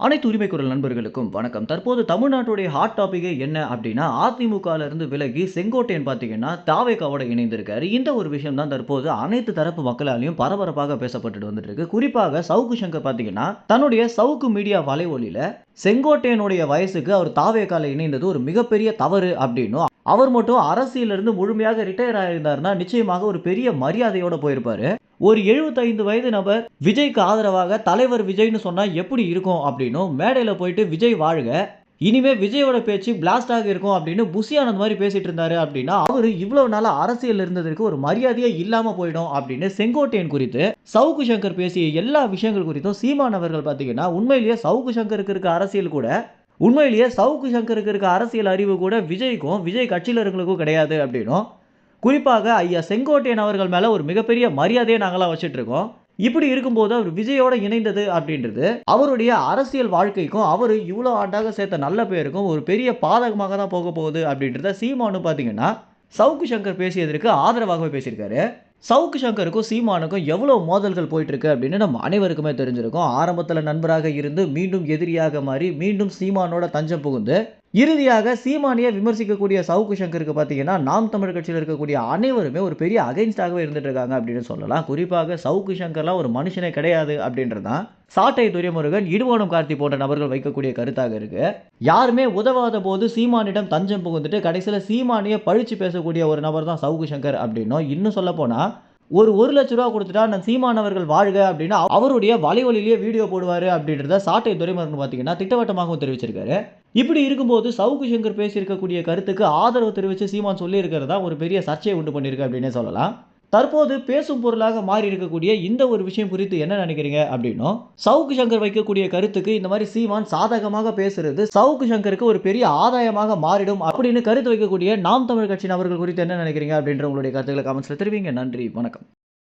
அனைத்து உரிமை குரல் நண்பர்களுக்கும் வணக்கம். தற்போது தமிழ்நாட்டுடைய ஹாட் டாபிக்கே என்ன அப்படின்னா அதிமுகல இருந்து விலகி செங்கோட்டையன் பார்த்தீங்கன்னா தாவேக்காவோட இணைந்திருக்காரு. இந்த ஒரு விஷயம் தான் தற்போது அனைத்து தரப்பு மக்களாலையும் பரபரப்பாக பேசப்பட்டு வந்துட்டு இருக்கு. குறிப்பாக சவுக்கு சங்கர் பார்த்தீங்கன்னா தன்னுடைய சவுக்கு மீடியா வலைவொலியில செங்கோட்டையனுடைய வயசுக்கு அவர் தாவேக்கால இணைந்தது ஒரு மிகப்பெரிய தவறு அப்படின்னும் அவர் மட்டும் அரசியலிருந்து முழுமையாக ரிட்டையர் ஆயிருந்தாருன்னா நிச்சயமாக ஒரு பெரிய மரியாதையோட போயிருப்பாரு. ஒரு 75 வயது நபர் விஜய்க்கு ஆதரவாக தலைவர் விஜய்னு சொன்னா எப்படி இருக்கும் அப்படின்னும் மேடையில் போயிட்டு விஜய் வாழ்க இனிமே விஜயோட பேச்சு பிளாஸ்டாக இருக்கும் அப்படின்னு புசி ஆனந்த் மாதிரி பேசிட்டு இருந்தாரு அப்படின்னா அவரு இவ்வளவு நாளாக அரசியல் இருந்ததற்கு ஒரு மரியாதையே இல்லாம போயிடும் அப்படின்னு செங்கோட்டையன் குறித்து சவுக்கு சங்கர் பேசிய எல்லா விஷயங்கள் குறித்தும் சீமான் அவர்கள் பார்த்தீங்கன்னா உண்மையிலேயே சவுக்கு சங்கருக்கு இருக்க அரசியல் கூட உண்மையிலேயே சவுக்கு சங்கருக்கு இருக்க அரசியல் அறிவு கூட விஜய்க்கும் விஜய் கட்சியிலருங்களுக்கும் கிடையாது அப்படின்னும் குறிப்பாக ஐயா செங்கோட்டையன் அவர்கள் மேல ஒரு மிகப்பெரிய மரியாதையை நாங்களாம் வச்சுட்டு இருக்கோம். இப்படி இருக்கும்போது அவர் விஜயோட இணைந்தது அப்படின்றது அவருடைய அரசியல் வாழ்க்கைக்கும் அவர் இவ்வளோ ஆண்டாக சேர்த்த நல்ல பேருக்கும் ஒரு பெரிய பாதகமாக தான் போக போகுது அப்படின்றத சீமானு பார்த்தீங்கன்னா சவுக்கு சங்கர் பேசியதற்கு ஆதரவாகவே பேசியிருக்காரு. சவுக்கு சங்கருக்கும் சீமானுக்கும் எவ்வளோ மோதல்கள் போயிட்டுருக்கு அப்படின்னு நம்ம அனைவருக்குமே தெரிஞ்சிருக்கும். ஆரம்பத்தில் நண்பராக இருந்து மீண்டும் எதிரியாக மாறி மீண்டும் சீமானோட தஞ்சம் புகுந்து இறுதியாக சீமானியை விமர்சிக்கக்கூடிய சவுக்கு சங்கருக்கு பார்த்தீங்கன்னா நாம் தமிழ் கட்சியில் இருக்கக்கூடிய அனைவருமே ஒரு பெரிய அகைன்ஸ்டாகவே இருந்துட்டு இருக்காங்க அப்படின்னு சொல்லலாம். குறிப்பாக சவுக்கு சங்கர்லாம் ஒரு மனுஷனே கிடையாது அப்படின்றது தான் சாட்டை துரைமுருகன் இடுவோனம் கார்த்தி போன்ற நபர்கள் வைக்கக்கூடிய கருத்தாக இருக்கு. யாருமே உதவாத போது சீமானிடம் தஞ்சம் புகுந்துட்டு கடைசியில் சீமானியை பழிச்சு பேசக்கூடிய ஒரு நபர் தான் சவுகு சங்கர் அப்படின்னும் இன்னும் சொல்ல போனா ஒரு ஒரு லட்ச ரூபா கொடுத்துட்டா நான் சீமான் அவர்கள் வாழ்க அப்படின்னு அவருடைய வலைவழியிலேயே வீடியோ போடுவார் அப்படின்றத சாட்டை துறைமுருகன் பார்த்தீங்கன்னா திட்டவட்டமாகவும் தெரிவிச்சிருக்காரு. இப்படி இருக்கும்போது சவுக்கு சங்கர் பேசியிருக்கக்கூடிய கருத்துக்கு ஆதரவு தெரிவித்து சீமான் சொல்லியிருக்கிறதா ஒரு பெரிய சர்ச்சையை உண்டு பண்ணியிருக்கு அப்படின்னே சொல்லலாம். தற்போது பேசும் பொருளாக மாறி இருக்கக்கூடிய இந்த ஒரு விஷயம் குறித்து என்ன நினைக்கிறீங்க அப்படின்னும் சவுக்கு சங்கர் வைக்கக்கூடிய கருத்துக்கு இந்த மாதிரி சீமான் சாதகமாக பேசுறது சவுக்கு சங்கருக்கு ஒரு பெரிய ஆதாயமாக மாறிடும் அப்படின்னு கருத்து வைக்கக்கூடிய நாம் தமிழ் கட்சி நபர்கள் குறித்து என்ன நினைக்கிறீங்க அப்படின்ற உங்களுடைய கருத்துக்களை கமெண்ட்ஸில் தெரிவிங்க. நன்றி வணக்கம்.